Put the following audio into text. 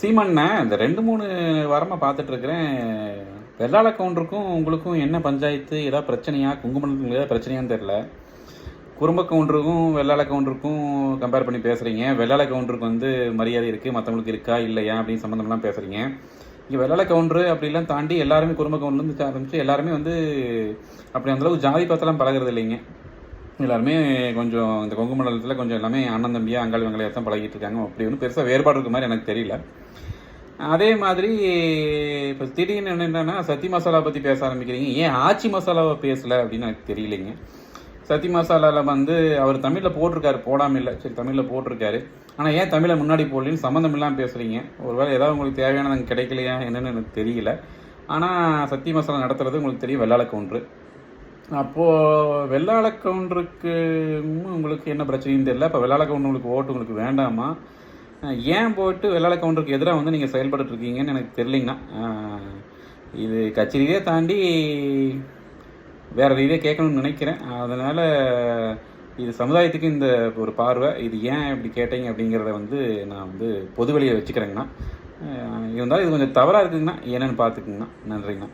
சீமண்ண இந்த ரெண்டு மூணு வாரமாக பார்த்துட்டு இருக்கிறேன் வெள்ளாள கவுண்டருக்கும் உங்களுக்கும் என்ன பஞ்சாயத்து ஏதாவது பிரச்சனையா? குங்குமத்துக்கு ஏதாவது பிரச்சனையான்னு தெரில குறும்ப கவுண்டருக்கும் வெள்ளாள கவுண்டருக்கும் கம்பேர் பண்ணி பேசுகிறீங்க வெள்ளாள கவுண்டருக்கு வந்து மரியாதை இருக்குது மற்றவங்களுக்கு இருக்கா இல்லையா அப்படின்னு சம்மந்தம்லாம் பேசுகிறீங்க இங்கே வெள்ளாள கவுண்டரு அப்படிலாம் தாண்டி எல்லாருமே குறும்ப கவுண்டர்லேருந்து ஆரம்பித்து எல்லாருமே வந்து அப்படி அந்தளவுக்கு ஜாதி பார்த்தெல்லாம் பழகிறது இல்லைங்க. எல்லாருமே கொஞ்சம் இந்த கொங்கு மண்டலத்தில் கொஞ்சம் எல்லாமே அண்ணன் தம்பியாக அங்காளி வெங்கலையாக தான் பழகிட்டு இருக்காங்க. அப்படி ஒன்றும் பெருசாக வேறுபாடு இருக்க மாதிரி எனக்கு தெரியல. அதே மாதிரி இப்போ திடீர்னு என்னென்னா சத்தி மசாலா பற்றி பேச ஆரம்பிக்கிறீங்க. ஏன் ஆச்சி மசாலாவை பேசலை அப்படின்னு எனக்கு தெரியலைங்க. சத்தி மசாலாவில் வந்து அவர் தமிழில் போட்டிருக்காரு போடாமல் இல்லை. சரி தமிழில் போட்டிருக்காரு. ஆனால் ஏன் தமிழை முன்னாடி போடலன்னு சம்மந்தம் இல்லாமல் பேசுகிறீங்க ஒருவேளை ஏதாவது உங்களுக்கு தேவையானது அங்கே கிடைக்கலையா என்னென்னு எனக்கு தெரியல. ஆனால் சத்தி மசாலா நடத்துறது உங்களுக்கு தெரியும் வெள்ளாள கொன்று அப்போது வெள்ளாள கவுண்டருக்கு உங்களுக்கு என்ன பிரச்சனையும் தெரியல. இப்போ வெள்ளாள கவுண்டர் உங்களுக்கு ஓட்டு உங்களுக்கு வேண்டாமா? ஏன் போயிட்டு வெள்ளாள கவுண்டருக்கு எதிராக வந்து நீங்கள் செயல்பட்டுருக்கீங்கன்னு எனக்கு தெரிலிங்கண்ணா இது கட்சி ரீதியாக தாண்டி வேறு ரீதியாக கேட்கணும்னு நினைக்கிறேன். அதனால் இது சமுதாயத்துக்கு இந்த ஒரு பார்வை. இது ஏன் இப்படி கேட்டீங்க அப்படிங்கிறத வந்து நான் வந்து பொதுவெளியை வச்சுக்கிறேங்கண்ணா. இருந்தாலும் இது கொஞ்சம் தவறாக இருக்குங்கண்ணா. என்னென்னு பார்த்துக்குங்கண்ணா. நன்றிங்கண்ணா.